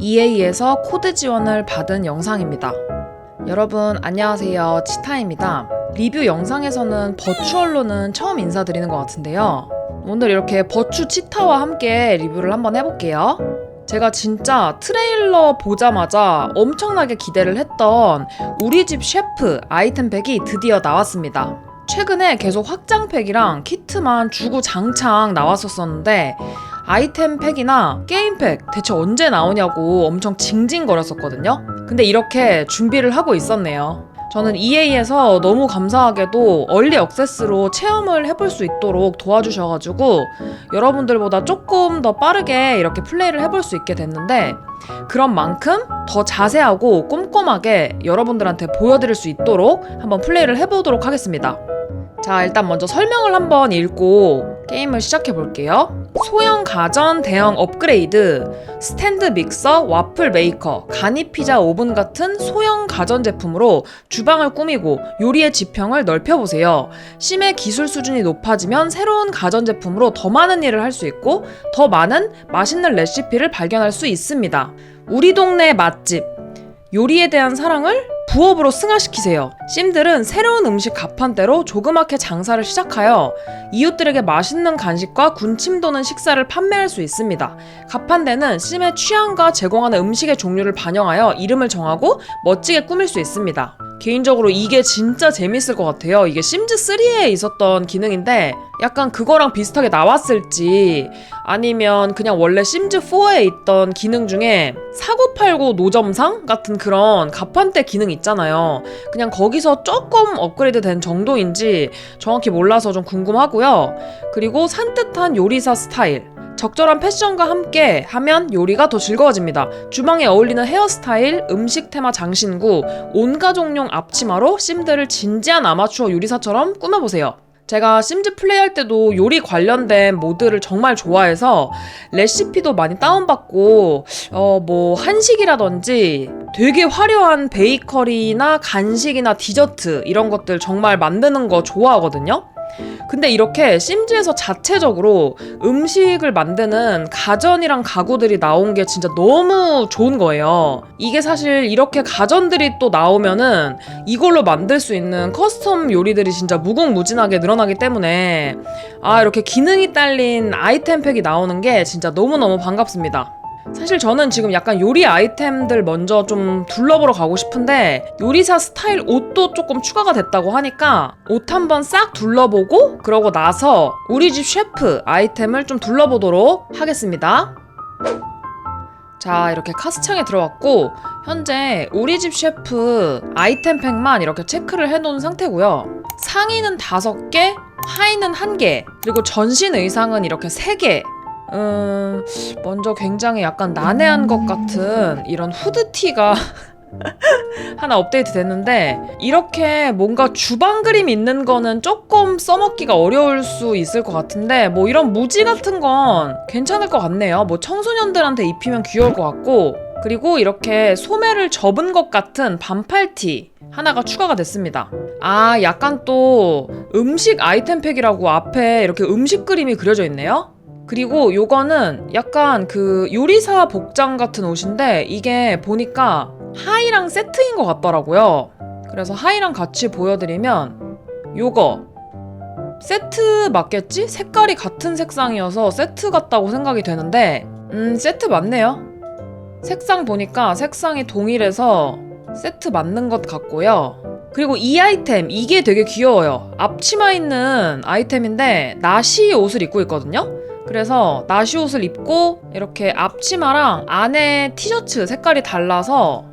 EA에서 코드 지원을 받은 영상입니다. 여러분 안녕하세요 치타입니다. 리뷰 영상에서는 버추얼로는 처음 인사드리는 것 같은데요. 오늘 이렇게 버추 치타와 함께 리뷰를 한번 해볼게요. 제가 진짜 트레일러 보자마자 엄청나게 기대를 했던 우리 집 셰프 아이템팩이 드디어 나왔습니다. 최근에 계속 확장팩이랑 키트만 주구장창 나왔었었는데 아이템 팩이나 게임 팩 대체 언제 나오냐고 엄청 징징거렸었거든요. 근데 이렇게 준비를 하고 있었네요. 저는 EA에서 너무 감사하게도 얼리 억세스로 체험을 해볼 수 있도록 도와주셔가지고 여러분들보다 조금 더 빠르게 이렇게 플레이를 해볼 수 있게 됐는데 그런 만큼 더 자세하고 꼼꼼하게 여러분들한테 보여드릴 수 있도록 한번 플레이를 해보도록 하겠습니다. 자, 일단 먼저 설명을 한번 읽고 게임을 시작해 볼게요. 소형 가전 대형 업그레이드, 스탠드 믹서, 와플 메이커, 간이 피자 오븐 같은 소형 가전 제품으로 주방을 꾸미고 요리의 지평을 넓혀보세요. 심의 기술 수준이 높아지면 새로운 가전 제품으로 더 많은 일을 할 수 있고 더 많은 맛있는 레시피를 발견할 수 있습니다. 우리 동네 맛집, 요리에 대한 사랑을 부업으로 승화시키세요. 심들은 새로운 음식 가판대로 조그맣게 장사를 시작하여 이웃들에게 맛있는 간식과 군침 도는 식사를 판매할 수 있습니다. 가판대는 심의 취향과 제공하는 음식의 종류를 반영하여 이름을 정하고 멋지게 꾸밀 수 있습니다. 개인적으로 이게 진짜 재밌을 것 같아요. 이게 심즈 3에 있었던 기능인데 약간 그거랑 비슷하게 나왔을지 아니면 그냥 원래 심즈 4에 있던 기능 중에 사고팔고 노점상 같은 그런 가판대 기능 있잖아요. 그냥 거기서 조금 업그레이드 된 정도인지 정확히 몰라서 좀 궁금하고요. 그리고 산뜻한 요리사 스타일. 적절한 패션과 함께 하면 요리가 더 즐거워집니다. 주방에 어울리는 헤어스타일, 음식 테마 장신구, 온가족용 앞치마로 심들을 진지한 아마추어 요리사처럼 꾸며보세요. 제가 심즈 플레이할 때도 요리 관련된 모드를 정말 좋아해서 레시피도 많이 다운받고 어 뭐 한식이라든지 되게 화려한 베이커리나 간식이나 디저트 이런 것들 정말 만드는 거 좋아하거든요. 근데 이렇게 심즈에서 자체적으로 음식을 만드는 가전이랑 가구들이 나온 게 진짜 너무 좋은 거예요. 이게 사실 이렇게 가전들이 또 나오면은 이걸로 만들 수 있는 커스텀 요리들이 진짜 무궁무진하게 늘어나기 때문에 아, 이렇게 기능이 딸린 아이템 팩이 나오는 게 진짜 너무너무 반갑습니다. 사실 저는 지금 약간 요리 아이템들 먼저 좀 둘러보러 가고 싶은데 요리사 스타일 옷도 조금 추가가 됐다고 하니까 옷 한번 싹 둘러보고 그러고 나서 우리 집 셰프 아이템을 좀 둘러보도록 하겠습니다. 자 이렇게 카스창에 들어왔고 현재 우리 집 셰프 아이템팩만 이렇게 체크를 해놓은 상태고요. 상의는 5개, 하의는 1개, 그리고 전신 의상은 이렇게 3개 음, 먼저 굉장히 약간 난해한 것 같은 이런 후드티가 하나 업데이트 됐는데 이렇게 뭔가 주방 그림 있는 거는 조금 써먹기가 어려울 수 있을 것 같은데 뭐 이런 무지 같은 건 괜찮을 것 같네요. 뭐 청소년들한테 입히면 귀여울 것 같고 그리고 이렇게 소매를 접은 것 같은 반팔티 하나가 추가가 됐습니다. 아, 약간 또 음식 아이템 팩이라고 앞에 이렇게 음식 그림이 그려져 있네요. 그리고 요거는 약간 그 요리사 복장 같은 옷인데 이게 보니까 하이랑 세트인 것 같더라고요. 그래서 하이랑 같이 보여드리면 요거 세트 맞겠지? 색깔이 같은 색상이어서 세트 같다고 생각이 되는데 음 세트 맞네요. 색상 보니까 색상이 동일해서 세트 맞는 것 같고요. 그리고 이 아이템 이게 되게 귀여워요. 앞치마 있는 아이템인데 나시 옷을 입고 있거든요. 그래서 나시 옷을 입고 이렇게 앞치마랑 안에 티셔츠 색깔이 달라서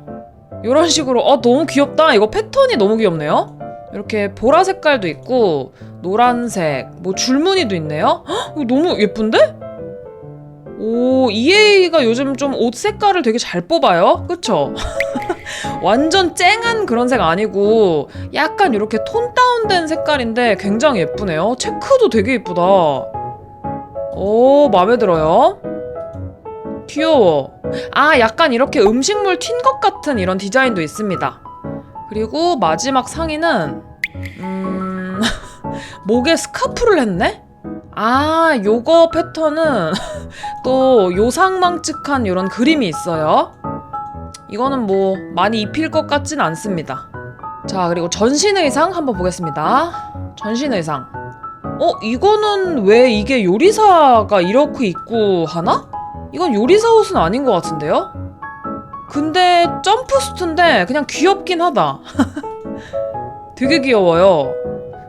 이런 식으로 어 너무 귀엽다. 이거 패턴이 너무 귀엽네요. 이렇게 보라 색깔도 있고 노란색 뭐 줄무늬도 있네요. 헉, 너무 예쁜데? 오 EA가 요즘 좀 옷 색깔을 되게 잘 뽑아요. 그쵸? 완전 쨍한 그런 색 아니고 약간 이렇게 톤 다운된 색깔인데 굉장히 예쁘네요. 체크도 되게 예쁘다. 오, 마음에 들어요. 귀여워. 아, 약간 이렇게 음식물 튄 것 같은 이런 디자인도 있습니다. 그리고 마지막 상의는, 음, 목에 스카프를 했네? 아, 요거 패턴은 또 요상망측한 이런 그림이 있어요. 이거는 뭐 많이 입힐 것 같진 않습니다. 자, 그리고 전신 의상 한번 보겠습니다. 전신 의상. 어, 이거는 왜 이게 요리사가 이렇게 입고 하나? 이건 요리사 옷은 아닌 것 같은데요? 근데 점프 수트인데 그냥 귀엽긴 하다. 되게 귀여워요.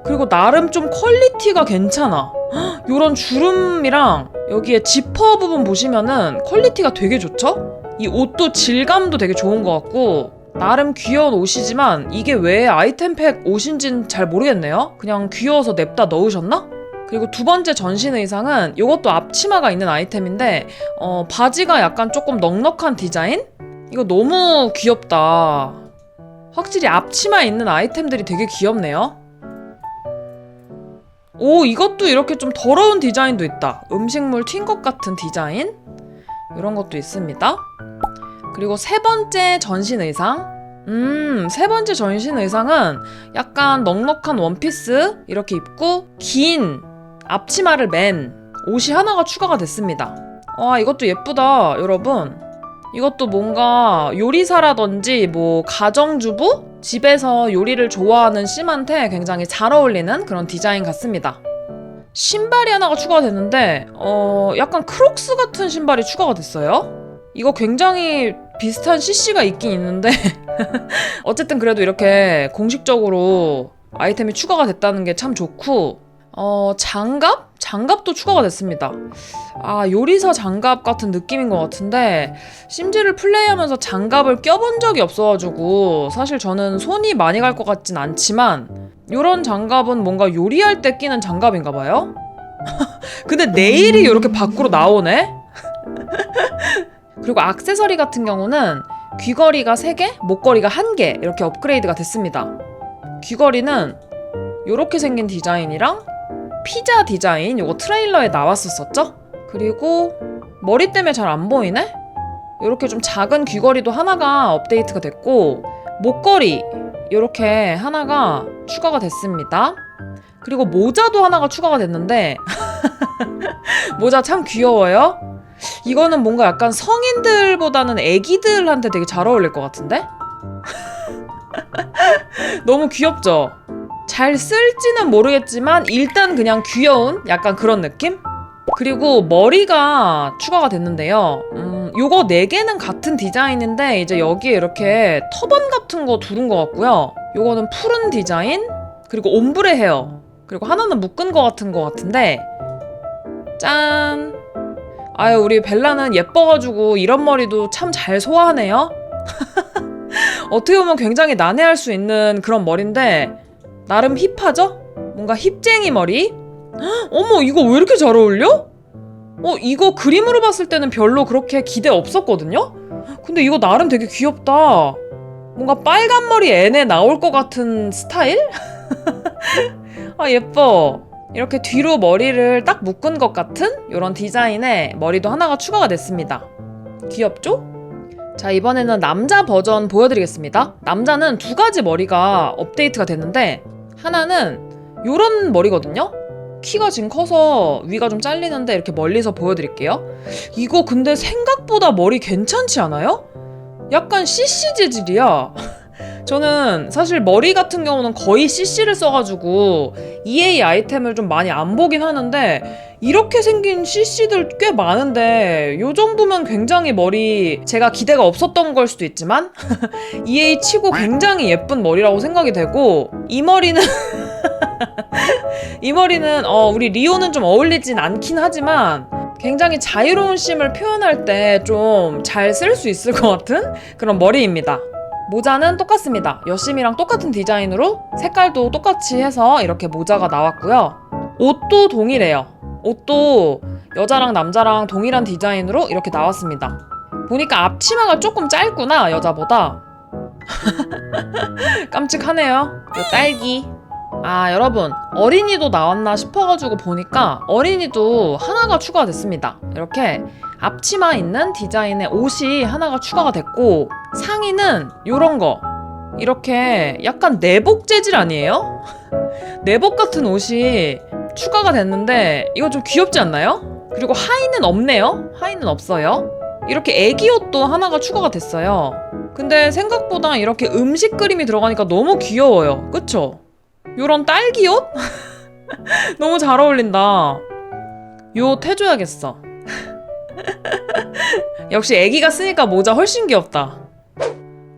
그리고 나름 좀 퀄리티가 괜찮아. 헉, 요런 주름이랑 여기에 지퍼 부분 보시면은 퀄리티가 되게 좋죠? 이 옷도 질감도 되게 좋은 것 같고 나름 귀여운 옷이지만 이게 왜 아이템팩 옷인진 잘 모르겠네요. 그냥 귀여워서 냅다 넣으셨나? 그리고 두 번째 전신 의상은 이것도 앞치마가 있는 아이템인데 어, 바지가 약간 조금 넉넉한 디자인? 이거 너무 귀엽다. 확실히 앞치마 있는 아이템들이 되게 귀엽네요. 오, 이것도 이렇게 좀 더러운 디자인도 있다. 음식물 튄 것 같은 디자인? 이런 것도 있습니다. 그리고 세 번째 전신 의상. 음, 세 번째 전신 의상은 약간 넉넉한 원피스 이렇게 입고 긴 앞치마를 맨 옷이 하나가 추가가 됐습니다. 와, 이것도 예쁘다, 여러분. 이것도 뭔가 요리사라든지 뭐 가정주부? 집에서 요리를 좋아하는 씨한테 굉장히 잘 어울리는 그런 디자인 같습니다. 신발이 하나가 추가가 됐는데, 어, 약간 크록스 같은 신발이 추가가 됐어요. 이거 굉장히 비슷한 CC가 있긴 있는데, 어쨌든 그래도 이렇게 공식적으로 아이템이 추가가 됐다는 게 참 좋고, 어, 장갑? 장갑도 추가가 됐습니다. 아, 요리사 장갑 같은 느낌인 것 같은데, 심지를 플레이하면서 장갑을 껴본 적이 없어가지고, 사실 저는 손이 많이 갈 것 같진 않지만, 요런 장갑은 뭔가 요리할 때 끼는 장갑인가 봐요? 근데 네일이 이렇게 밖으로 나오네? 그리고 악세서리 같은 경우는 귀걸이가 3개, 목걸이가 1개 이렇게 업그레이드가 됐습니다. 귀걸이는 이렇게 생긴 디자인이랑 피자 디자인 요거 트레일러에 나왔었었죠? 그리고 머리 때문에 잘 안 보이네? 이렇게 좀 작은 귀걸이도 하나가 업데이트가 됐고 목걸이 이렇게 하나가 추가가 됐습니다. 그리고 모자도 하나가 추가가 됐는데 모자 참 귀여워요. 이거는 뭔가 약간 성인들보다는 애기들한테 되게 잘 어울릴 것 같은데? 너무 귀엽죠? 잘 쓸지는 모르겠지만 일단 그냥 귀여운 약간 그런 느낌? 그리고 머리가 추가가 됐는데요. 음, 요거 4개는 같은 디자인인데 이제 여기에 이렇게 터번 같은 거 두른 것 같고요. 요거는 푸른 디자인, 그리고 옴브레 헤어, 그리고 하나는 묶은 것 같은 것 같은데 짠! 아유 우리 벨라는 예뻐가지고 이런 머리도 참 잘 소화하네요. 어떻게 보면 굉장히 난해할 수 있는 그런 머리인데 나름 힙하죠? 뭔가 힙쟁이 머리? 헉, 어머 이거 왜 이렇게 잘 어울려? 어 이거 그림으로 봤을 때는 별로 그렇게 기대 없었거든요? 근데 이거 나름 되게 귀엽다. 뭔가 빨간 머리 애네 나올 것 같은 스타일? 아 예뻐. 이렇게 뒤로 머리를 딱 묶은 것 같은 이런 디자인의 머리도 하나가 추가가 됐습니다. 귀엽죠? 자, 이번에는 남자 버전 보여드리겠습니다. 남자는 두 가지 머리가 업데이트가 됐는데, 하나는 요런 머리거든요? 키가 지금 커서 위가 좀 잘리는데 이렇게 멀리서 보여드릴게요. 이거 근데 생각보다 머리 괜찮지 않아요? 약간 CC 재질이야. 저는 사실 머리 같은 경우는 거의 CC를 써가지고 EA 아이템을 좀 많이 안 보긴 하는데 이렇게 생긴 CC들 꽤 많은데 요 정도면 굉장히 머리 제가 기대가 없었던 걸 수도 있지만 EA 치고 굉장히 예쁜 머리라고 생각이 되고 이 머리는 이 머리는 어 우리 리오는 좀 어울리진 않긴 하지만 굉장히 자유로운 심을 표현할 때 좀 잘 쓸 수 있을 것 같은 그런 머리입니다. 모자는 똑같습니다. 여심이랑 똑같은 디자인으로 색깔도 똑같이 해서 이렇게 모자가 나왔고요. 옷도 동일해요. 옷도 여자랑 남자랑 동일한 디자인으로 이렇게 나왔습니다. 보니까 앞치마가 조금 짧구나, 여자보다. 깜찍하네요. 요 딸기. 아, 여러분. 어린이도 나왔나 싶어가지고 보니까 어린이도 하나가 추가됐습니다. 이렇게 앞치마 있는 디자인의 옷이 하나가 추가가 됐고, 상의는 요런 거. 이렇게 약간 내복 재질 아니에요? 내복 같은 옷이 추가가 됐는데, 이거 좀 귀엽지 않나요? 그리고 하의는 없네요. 하의는 없어요. 이렇게 애기 옷도 하나가 추가가 됐어요. 근데 생각보다 이렇게 음식 그림이 들어가니까 너무 귀여워요. 그쵸? 요런 딸기 옷? 너무 잘 어울린다. 요옷 해줘야겠어. 역시 애기가 쓰니까 모자 훨씬 귀엽다.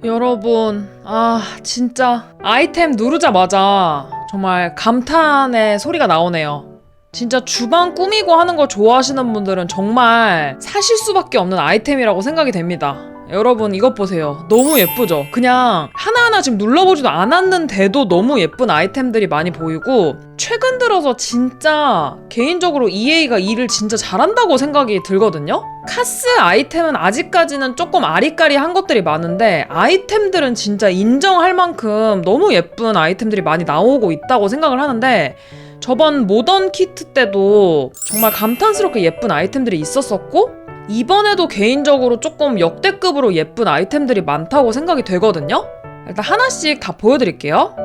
여러분, 아, 진짜. 아이템 누르자마자 정말 감탄의 소리가 나오네요. 진짜 주방 꾸미고 하는 거 좋아하시는 분들은 정말 사실 수밖에 없는 아이템이라고 생각이 됩니다. 여러분, 이것 보세요. 너무 예쁘죠? 그냥 하나하나 지금 눌러보지도 않았는데도 너무 예쁜 아이템들이 많이 보이고, 최근 들어서 진짜 개인적으로 EA가 일을 진짜 잘한다고 생각이 들거든요? 카스 아이템은 아직까지는 조금 아리까리한 것들이 많은데 아이템들은 진짜 인정할 만큼 너무 예쁜 아이템들이 많이 나오고 있다고 생각을 하는데 저번 모던 키트 때도 정말 감탄스럽게 예쁜 아이템들이 있었었고 이번에도 개인적으로 조금 역대급으로 예쁜 아이템들이 많다고 생각이 되거든요. 일단 하나씩 다 보여드릴게요.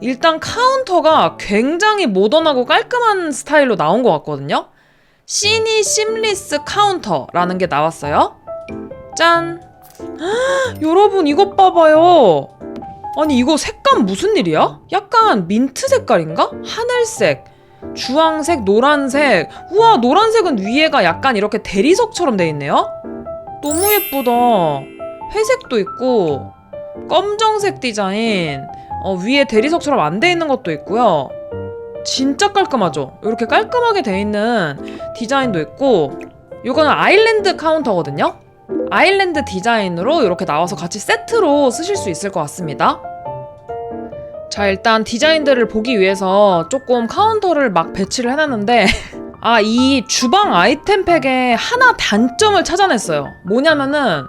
일단 카운터가 굉장히 모던하고 깔끔한 스타일로 나온 것 같거든요. 시니 심리스 카운터라는 게 나왔어요. 짠! 헉, 여러분 이것 봐봐요. 아니 이거 색감 무슨 일이야? 약간 민트 색깔인가? 하늘색, 주황색, 노란색. 우와 노란색은 위에가 약간 이렇게 대리석처럼 돼 있네요. 너무 예쁘다. 회색도 있고 검정색 디자인. 어, 위에 대리석처럼 안 돼 있는 것도 있고요. 진짜 깔끔하죠? 이렇게 깔끔하게 돼 있는 디자인도 있고 이거는 아일랜드 카운터거든요? 아일랜드 디자인으로 이렇게 나와서 같이 세트로 쓰실 수 있을 것 같습니다. 자, 일단 디자인들을 보기 위해서 조금 카운터를 막 배치를 해놨는데 아, 이 주방 아이템 팩에 하나 단점을 찾아냈어요. 뭐냐면은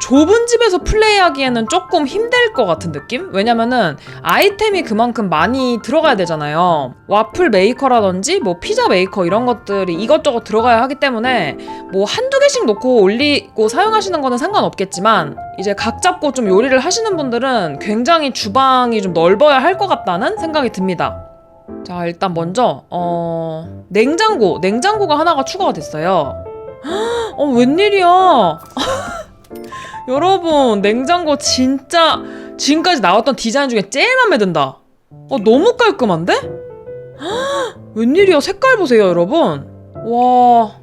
좁은 집에서 플레이하기에는 조금 힘들 것 같은 느낌? 왜냐면은 아이템이 그만큼 많이 들어가야 되잖아요. 와플 메이커라든지 뭐 피자 메이커 이런 것들이 이것저것 들어가야 하기 때문에 뭐 한두 개씩 놓고 올리고 사용하시는 거는 상관없겠지만 이제 각 잡고 좀 요리를 하시는 분들은 굉장히 주방이 좀 넓어야 할 것 같다는 생각이 듭니다. 자, 일단 먼저 어 냉장고, 냉장고가 하나가 추가가 됐어요. 어, 웬일이야? 여러분 냉장고 진짜 지금까지 나왔던 디자인 중에 제일 맘에 든다. 어 너무 깔끔한데? 헉, 웬일이야 색깔 보세요 여러분. 와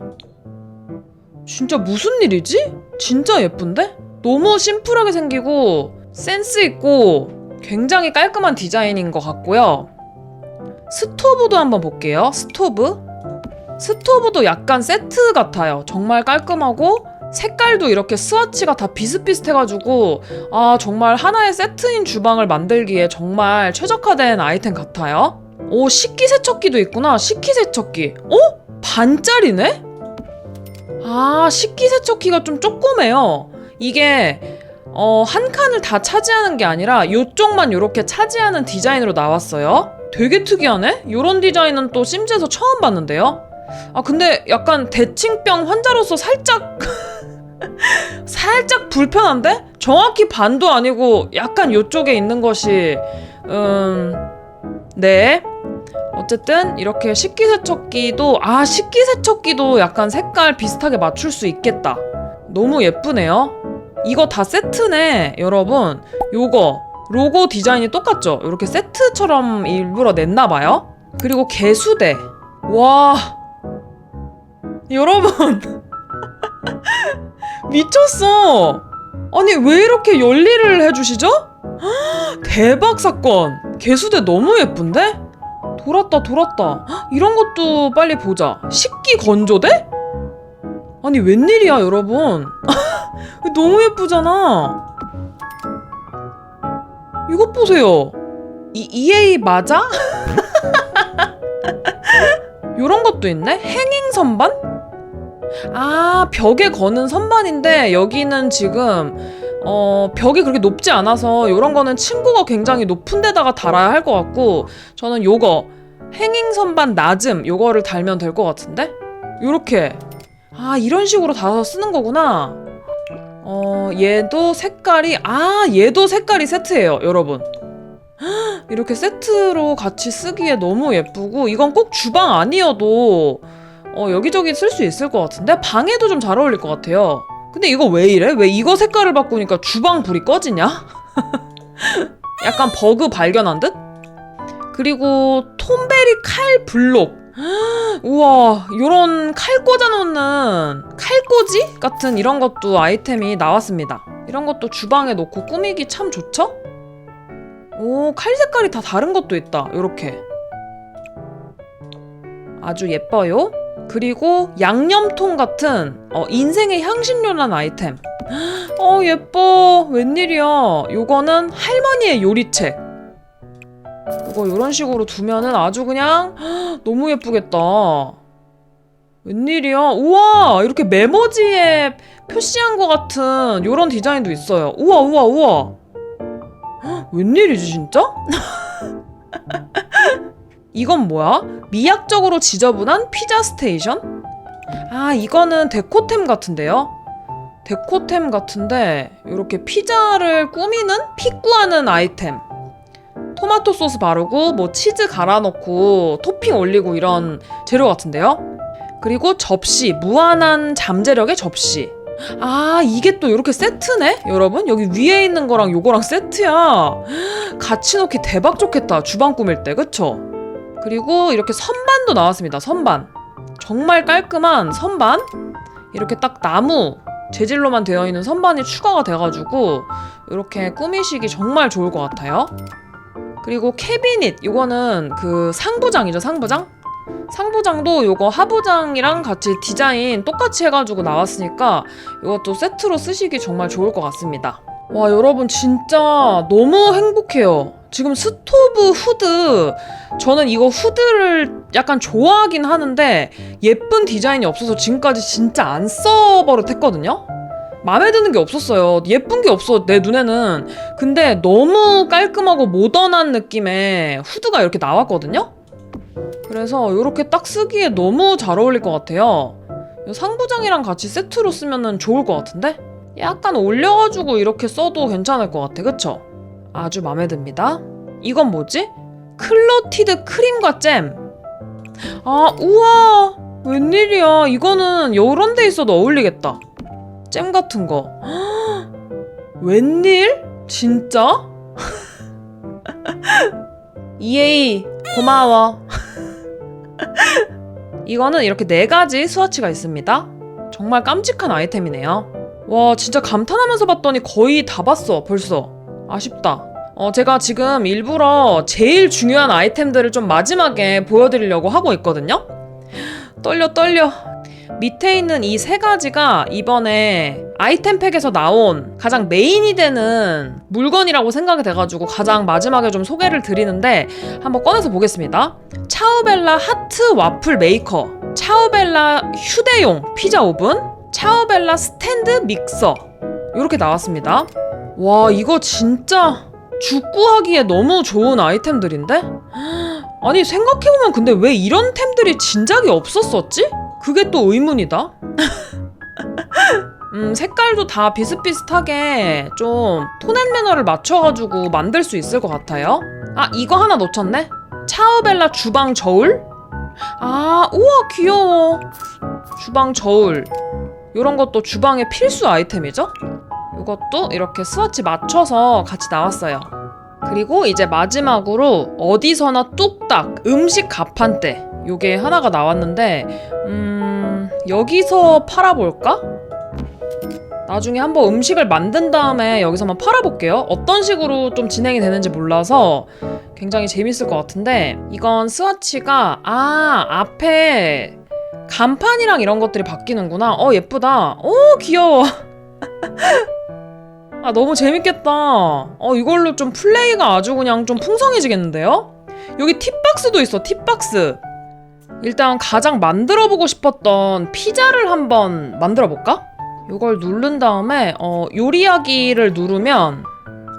진짜 무슨 일이지? 진짜 예쁜데? 너무 심플하게 생기고 센스 있고 굉장히 깔끔한 디자인인 것 같고요. 스토브도 한번 볼게요. 스토브. 스토브도 약간 세트 같아요. 정말 깔끔하고 색깔도 이렇게 스와치가 다 비슷비슷해가지고 아 정말 하나의 세트인 주방을 만들기에 정말 최적화된 아이템 같아요. 오 식기세척기도 있구나. 식기세척기. 어? 반짜리네? 아 식기세척기가 좀 조그매요. 이게 어, 한 칸을 다 차지하는 게 아니라 요쪽만 이렇게 차지하는 디자인으로 나왔어요. 되게 특이하네? 이런 디자인은 또 심즈에서 처음 봤는데요. 아 근데 약간 대칭병 환자로서 살짝 살짝 불편한데? 정확히 반도 아니고 약간 요쪽에 있는 것이 음... 네. 어쨌든 이렇게 식기세척기도 아 식기세척기도 약간 색깔 비슷하게 맞출 수 있겠다. 너무 예쁘네요. 이거 다 세트네 여러분. 요거 로고 디자인이 똑같죠? 이렇게 세트처럼 일부러 냈나봐요. 그리고 개수대. 와 여러분 미쳤어. 아니 왜 이렇게 열일을 해주시죠? 헉, 대박 사건. 개수대 너무 예쁜데? 돌았다 돌았다. 헉, 이런 것도 빨리 보자. 식기 건조대? 아니 웬일이야 여러분. 너무 예쁘잖아. 이것 보세요. 이 EA 맞아? 이런 것도 있네. 행잉 선반? 아, 벽에 거는 선반인데 여기는 지금 어, 벽이 그렇게 높지 않아서 이런 거는 층고가 굉장히 높은 데다가 달아야 할 것 같고 저는 요거 행잉 선반 낮음 요거를 달면 될 것 같은데? 요렇게. 아 이런 식으로 달아서 쓰는 거구나. 어 얘도 색깔이 아 얘도 색깔이 세트예요 여러분. 헉, 이렇게 세트로 같이 쓰기에 너무 예쁘고 이건 꼭 주방 아니어도 어, 여기저기 쓸 수 있을 것 같은데 방에도 좀 잘 어울릴 것 같아요. 근데 이거 왜 이래? 왜 이거 색깔을 바꾸니까 주방 불이 꺼지냐? 약간 버그 발견한 듯? 그리고 톰베리 칼 블록. 우와, 요런 칼 꽂아놓는 칼꽂이 같은 이런 것도 아이템이 나왔습니다. 이런 것도 주방에 놓고 꾸미기 참 좋죠? 오, 칼 색깔이 다 다른 것도 있다. 요렇게. 아주 예뻐요. 그리고 양념통 같은 어, 인생의 향신료란 아이템. 어, 예뻐. 웬일이야. 요거는 할머니의 요리책. 이거 이런 식으로 두면은 아주 그냥 너무 예쁘겠다. 웬일이야? 우와! 이렇게 메모지에 표시한 것 같은 이런 디자인도 있어요. 우와, 우와, 우와! 헉, 웬일이지, 진짜? 이건 뭐야? 미학적으로 지저분한 피자 스테이션? 아, 이거는 데코템 같은데요? 데코템 같은데, 이렇게 피자를 꾸미는? 픽구하는 아이템. 토마토 소스 바르고 뭐 치즈 갈아 넣고 토핑 올리고 이런 재료 같은데요. 그리고 접시, 무한한 잠재력의 접시. 아, 이게 또 이렇게 세트네? 여러분? 여기 위에 있는 거랑 요거랑 세트야. 같이 놓기 대박 좋겠다. 주방 꾸밀 때. 그쵸? 그리고 이렇게 선반도 나왔습니다. 선반. 정말 깔끔한 선반. 이렇게 딱 나무 재질로만 되어 있는 선반이 추가가 돼가지고 이렇게 꾸미시기 정말 좋을 것 같아요. 그리고 캐비닛 이거는 그 상부장이죠 상부장 상부장도 요거 하부장이랑 같이 디자인 똑같이 해가지고 나왔으니까 이것도 세트로 쓰시기 정말 좋을 것 같습니다 와 여러분 진짜 너무 행복해요 지금 스토브 후드 저는 이거 후드를 약간 좋아하긴 하는데 예쁜 디자인이 없어서 지금까지 진짜 안 써버릇했거든요 마음에 드는 게 없었어요. 예쁜 게 없어, 내 눈에는. 근데 너무 깔끔하고 모던한 느낌의 후드가 이렇게 나왔거든요? 그래서 이렇게 딱 쓰기에 너무 잘 어울릴 것 같아요. 이 상부장이랑 같이 세트로 쓰면 좋을 것 같은데? 약간 올려가지고 이렇게 써도 괜찮을 것 같아, 그쵸? 아주 마음에 듭니다. 이건 뭐지? 클로티드 크림과 잼. 아, 우와! 웬일이야. 이거는 요런 데 있어도 어울리겠다. 잼 같은 거. 웬일? 진짜? EA 고마워. 이거는 이렇게 네 가지 스와치가 있습니다. 정말 깜찍한 아이템이네요. 와 진짜 감탄하면서 봤더니 거의 다 봤어 벌써. 아쉽다. 어, 제가 지금 일부러 제일 중요한 아이템들을 좀 마지막에 보여드리려고 하고 있거든요. 떨려 떨려. 밑에 있는 이 세 가지가 이번에 아이템팩에서 나온 가장 메인이 되는 물건이라고 생각이 돼가지고 가장 마지막에 좀 소개를 드리는데 한번 꺼내서 보겠습니다. 차우벨라 하트 와플 메이커, 차우벨라 휴대용 피자 오븐, 차우벨라 스탠드 믹서 이렇게 나왔습니다. 와 이거 진짜 죽구하기에 너무 좋은 아이템들인데? 아니 생각해보면 근데 왜 이런 템들이 진작에 없었었지? 그게 또 의문이다. 음, 색깔도 다 비슷비슷하게 좀 톤앤 매너를 맞춰가지고 만들 수 있을 것 같아요. 아, 이거 하나 놓쳤네? 차우벨라 주방 저울? 아, 우와, 귀여워. 주방 저울. 이런 것도 주방의 필수 아이템이죠? 이것도 이렇게 스와치 맞춰서 같이 나왔어요. 그리고 이제 마지막으로 어디서나 뚝딱 음식 가판대 요게 하나가 나왔는데 음 여기서 팔아볼까? 나중에 한번 음식을 만든 다음에 여기서만 팔아볼게요. 어떤 식으로 좀 진행이 되는지 몰라서 굉장히 재밌을 것 같은데 이건 스와치가 아 앞에 간판이랑 이런 것들이 바뀌는구나. 어 예쁘다. 어 귀여워. 아 너무 재밌겠다. 어 이걸로 좀 플레이가 아주 그냥 좀 풍성해지겠는데요? 여기 팁박스도 있어. 팁박스. 일단 가장 만들어 보고 싶었던 피자를 한번 만들어 볼까? 이걸 누른 다음에 어, 요리하기를 누르면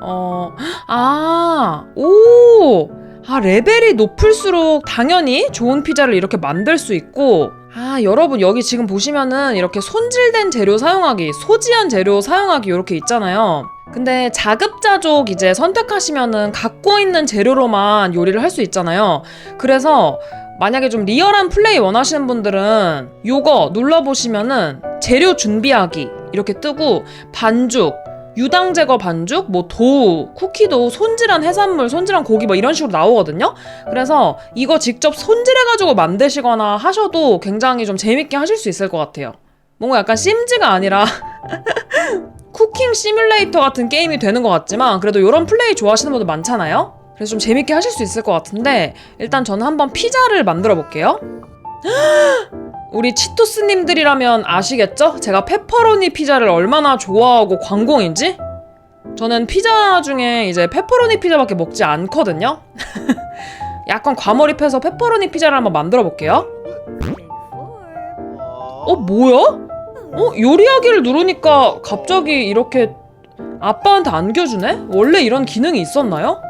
어, 아, 오, 아 레벨이 높을수록 당연히 좋은 피자를 이렇게 만들 수 있고 아 여러분 여기 지금 보시면은 이렇게 손질된 재료 사용하기, 소지한 재료 사용하기 이렇게 있잖아요. 근데 자급자족 이제 선택하시면은 갖고 있는 재료로만 요리를 할 수 있잖아요. 그래서 만약에 좀 리얼한 플레이 원하시는 분들은 요거 눌러보시면은 재료 준비하기 이렇게 뜨고 반죽 유당 제거 반죽, 뭐 도우, 쿠키도 손질한 해산물, 손질한 고기 뭐 이런 식으로 나오거든요. 그래서 이거 직접 손질해 가지고 만드시거나 하셔도 굉장히 좀 재밌게 하실 수 있을 것 같아요. 뭔가 약간 심즈가 아니라 쿠킹 시뮬레이터 같은 게임이 되는 것 같지만 그래도 이런 플레이 좋아하시는 분들 많잖아요. 그래서 좀 재밌게 하실 수 있을 것 같은데 일단 저는 한번 피자를 만들어 볼게요. 우리 치토스님들이라면 아시겠죠? 제가 페퍼로니 피자를 얼마나 좋아하고 관공인지? 저는 피자 중에 이제 페퍼로니 피자밖에 먹지 않거든요. 약간 과몰입해서 페퍼로니 피자를 한번 만들어 볼게요. 어, 뭐야? 어, 요리하기를 누르니까 갑자기 이렇게 아빠한테 안겨주네? 원래 이런 기능이 있었나요?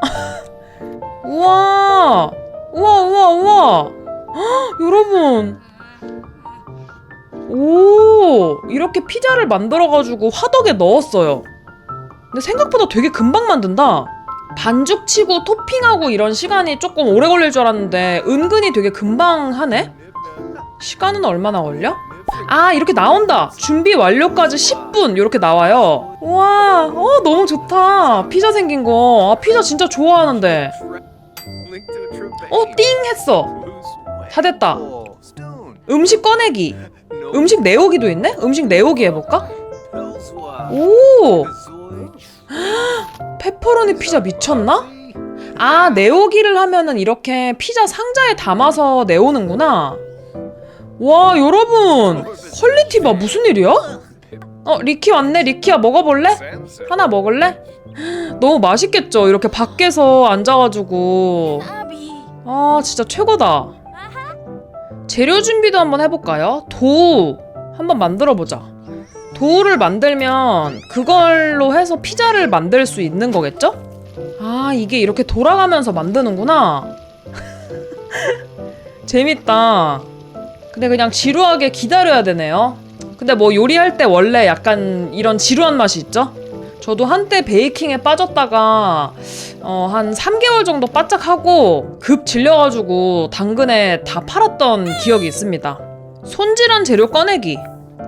우와! 우와, 우와, 우와! 헉, 여러분! 오! 이렇게 피자를 만들어가지고 화덕에 넣었어요. 근데 생각보다 되게 금방 만든다. 반죽 치고 토핑하고 이런 시간이 조금 오래 걸릴 줄 알았는데 은근히 되게 금방 하네? 시간은 얼마나 걸려? 아 이렇게 나온다 준비 완료까지 10분 이렇게 나와요 와 어, 너무 좋다 피자 생긴 거 아, 피자 진짜 좋아하는데 어 띵 했어 다 됐다 음식 꺼내기 음식 내오기도 있네? 음식 내오기 해볼까? 오 페퍼로니 피자 미쳤나? 아 내오기를 하면은 이렇게 피자 상자에 담아서 내오는구나 와 여러분 퀄리티 봐 무슨 일이야? 어 리키 왔네 리키야 먹어볼래? 하나 먹을래? 너무 맛있겠죠 이렇게 밖에서 앉아가지고 아 진짜 최고다 재료 준비도 한번 해볼까요? 도우 한번 만들어보자 도우를 만들면 그걸로 해서 피자를 만들 수 있는 거겠죠? 아 이게 이렇게 돌아가면서 만드는구나 재밌다 근데 그냥 지루하게 기다려야 되네요. 근데 뭐 요리할 때 원래 약간 이런 지루한 맛이 있죠? 저도 한때 베이킹에 빠졌다가 어, 한 3개월 정도 바짝하고 급 질려가지고 당근에 다 팔았던 기억이 있습니다. 손질한 재료 꺼내기.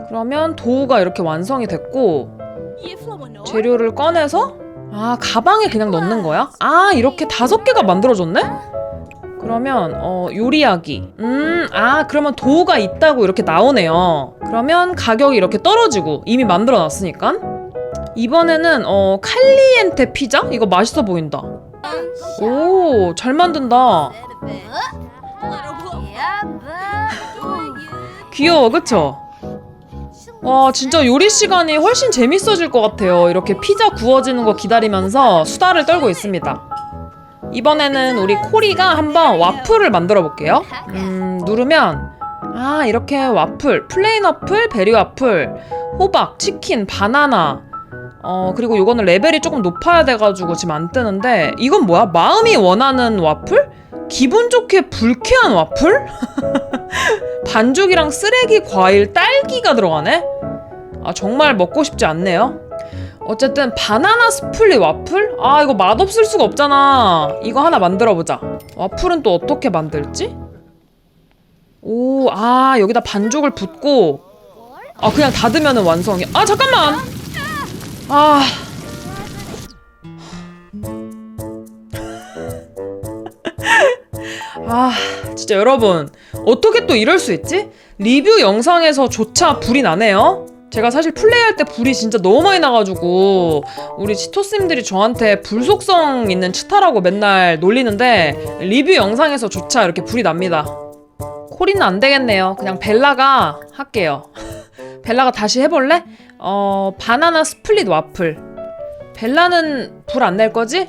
그러면 도우가 이렇게 완성이 됐고 재료를 꺼내서 아 가방에 그냥 넣는 거야? 아 이렇게 다섯 개가 만들어졌네? 그러면 어, 요리하기. 음, 아 그러면 도우가 있다고 이렇게 나오네요. 그러면 가격이 이렇게 떨어지고 이미 만들어 놨으니까. 이번에는 어, 칼리엔테 피자? 이거 맛있어 보인다. 오, 잘 만든다. 귀여워, 그쵸? 와, 진짜 요리 시간이 훨씬 재밌어질 것 같아요. 이렇게 피자 구워지는 거 기다리면서 수다를 떨고 있습니다. 이번에는 우리 코리가 한번 와플을 만들어 볼게요. 음, 누르면 아 이렇게 와플, 플레인 와플, 베리 와플, 호박, 치킨, 바나나. 어 그리고 요거는 레벨이 조금 높아야 돼가지고 지금 안 뜨는데 이건 뭐야? 마음이 원하는 와플? 기분 좋게 불쾌한 와플? 반죽이랑 쓰레기, 과일, 딸기가 들어가네? 아 정말 먹고 싶지 않네요. 어쨌든 바나나 스플릿 와플? 아 이거 맛없을 수가 없잖아 이거 하나 만들어보자 와플은 또 어떻게 만들지? 오 아 여기다 반죽을 붓고 아 그냥 닫으면 완성이 아 잠깐만 아 아, 진짜 여러분, 어떻게 또 이럴 수 있지? 리뷰 영상에서조차 불이 나네요? 제가 사실 플레이할 때 불이 진짜 너무 많이 나가지고 우리 치토스님들이 저한테 불속성 있는 치타라고 맨날 놀리는데 리뷰 영상에서조차 이렇게 불이 납니다. 코리는 안 되겠네요. 그냥 벨라가 할게요. 벨라가 다시 해볼래? 어 바나나 스플릿 와플. 벨라는 불 안 낼 거지?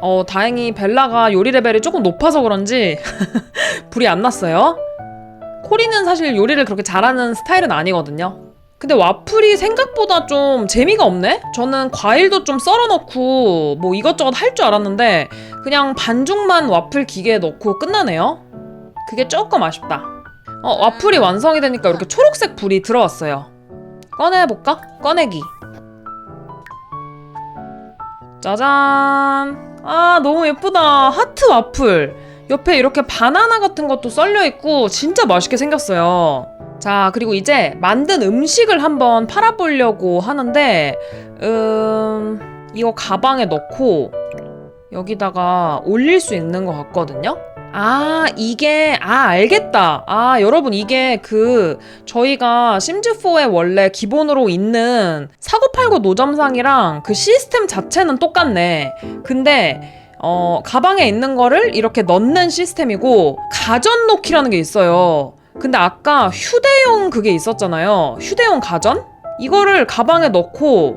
어, 다행히 벨라가 요리 레벨이 조금 높아서 그런지 불이 안 났어요. 코리는 사실 요리를 그렇게 잘하는 스타일은 아니거든요. 근데 와플이 생각보다 좀 재미가 없네? 저는 과일도 좀 썰어 넣고 뭐 이것저것 할 줄 알았는데 그냥 반죽만 와플 기계에 넣고 끝나네요. 그게 조금 아쉽다. 어, 와플이 완성이 되니까 이렇게 초록색 불이 들어왔어요. 꺼내볼까? 꺼내기. 짜잔. 아, 너무 예쁘다. 하트 와플. 옆에 이렇게 바나나 같은 것도 썰려 있고 진짜 맛있게 생겼어요. 자, 그리고 이제 만든 음식을 한번 팔아보려고 하는데, 음, 이거 가방에 넣고 여기다가 올릴 수 있는 것 같거든요. 아, 이게, 아, 알겠다. 아, 여러분, 이게 그, 저희가 심즈4에 원래 기본으로 있는 사고팔고 노점상이랑 그 시스템 자체는 똑같네. 근데, 어, 가방에 있는 거를 이렇게 넣는 시스템이고, 가전 놓기라는 게 있어요. 근데 아까 휴대용 그게 있었잖아요. 휴대용 가전? 이거를 가방에 넣고,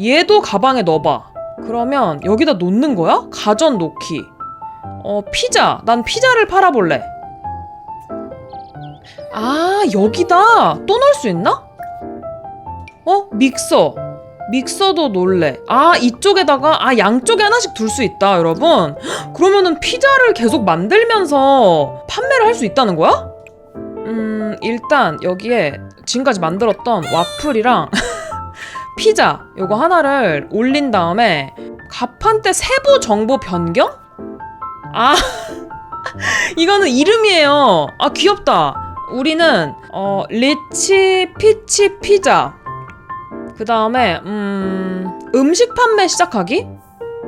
얘도 가방에 넣어봐. 그러면 여기다 놓는 거야? 가전 놓기. 어, 피자. 난 피자를 팔아볼래. 아, 여기다 또 넣을 수 있나? 어, 믹서. 믹서도 놀래. 아, 이쪽에다가, 아, 양쪽에 하나씩 둘 수 있다, 여러분. 헉, 그러면은 피자를 계속 만들면서 판매를 할 수 있다는 거야? 음, 일단 여기에 지금까지 만들었던 와플이랑 피자 요거 하나를 올린 다음에 가판대 세부 정보 변경? 아 이거는 이름이에요. 아 귀엽다. 우리는 어 리치 피치 피자. 그 다음에 음 음식 판매 시작하기?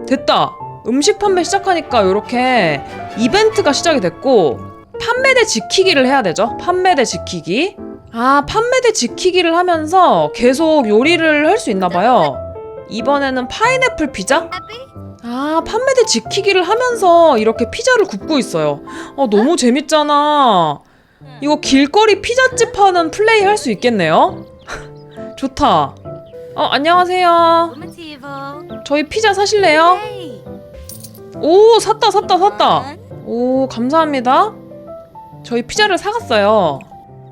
됐다. 음식 판매 시작하니까 이렇게 이벤트가 시작이 됐고 판매대 지키기를 해야 되죠. 판매대 지키기. 아, 판매대 지키기를 하면서 계속 요리를 할 수 있나 봐요. 이번에는 파인애플 피자? 아, 판매대 지키기를 하면서 이렇게 피자를 굽고 있어요. 어, 너무 재밌잖아. 이거 길거리 피자집 하는 플레이 할 수 있겠네요? 좋다. 어, 안녕하세요. 저희 피자 사실래요? 헤이. 오, 샀다, 샀다, 샀다. 오, 감사합니다. 저희 피자를 사갔어요.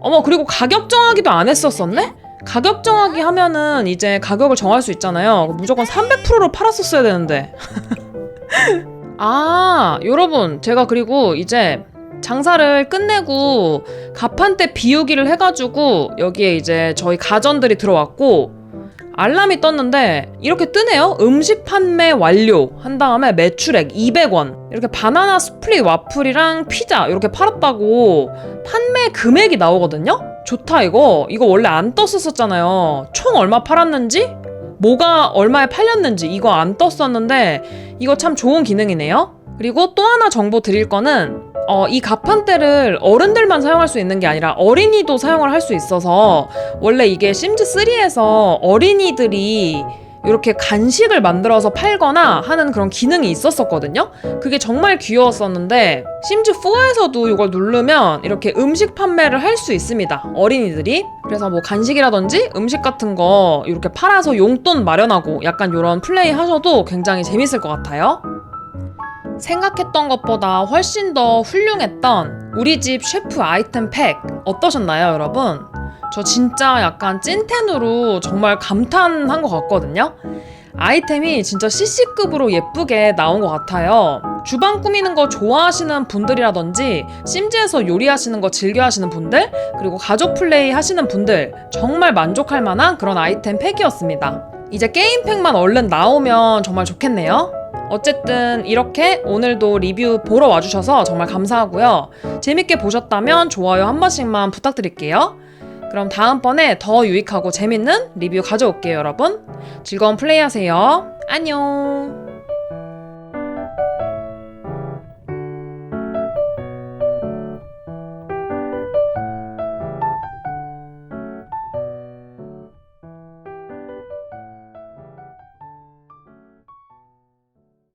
어머, 그리고 가격 정하기도 안 했었었네? 가격 정하기 하면은 이제 가격을 정할 수 있잖아요. 무조건 300%로 팔았었어야 되는데. 아, 여러분, 제가 그리고 이제 장사를 끝내고 가판대 비우기를 해가지고 여기에 이제 저희 가전들이 들어왔고 알람이 떴는데 이렇게 뜨네요. 음식 판매 완료 한 다음에 매출액 200원. 이렇게 바나나 스플릿 와플이랑 피자 이렇게 팔았다고 판매 금액이 나오거든요. 좋다 이거. 이거 원래 안 떴었었잖아요. 총 얼마 팔았는지, 뭐가 얼마에 팔렸는지 이거 안 떴었는데 이거 참 좋은 기능이네요. 그리고 또 하나 정보 드릴 거는 어, 이 가판대를 어른들만 사용할 수 있는 게 아니라 어린이도 사용을 할 수 있어서 원래 이게 심즈 3에서 어린이들이 이렇게 간식을 만들어서 팔거나 하는 그런 기능이 있었었거든요. 그게 정말 귀여웠었는데 심즈 4에서도 이걸 누르면 이렇게 음식 판매를 할 수 있습니다. 어린이들이. 그래서 뭐 간식이라든지 음식 같은 거 이렇게 팔아서 용돈 마련하고 약간 이런 플레이 하셔도 굉장히 재밌을 것 같아요. 생각했던 것보다 훨씬 더 훌륭했던 우리 집 셰프 아이템 팩 어떠셨나요, 여러분? 저 진짜 약간 찐텐으로 정말 감탄한 것 같거든요. 아이템이 진짜 CC급으로 예쁘게 나온 것 같아요. 주방 꾸미는 거 좋아하시는 분들이라든지 심지에서 요리하시는 거 즐겨 하시는 분들 그리고 가족 플레이 하시는 분들 정말 만족할 만한 그런 아이템 팩이었습니다. 이제 게임 팩만 얼른 나오면 정말 좋겠네요. 어쨌든 이렇게 오늘도 리뷰 보러 와주셔서 정말 감사하고요. 재밌게 보셨다면 좋아요 한 번씩만 부탁드릴게요. 그럼 다음번에 더 유익하고 재밌는 리뷰 가져올게요, 여러분. 즐거운 플레이 하세요. 안녕.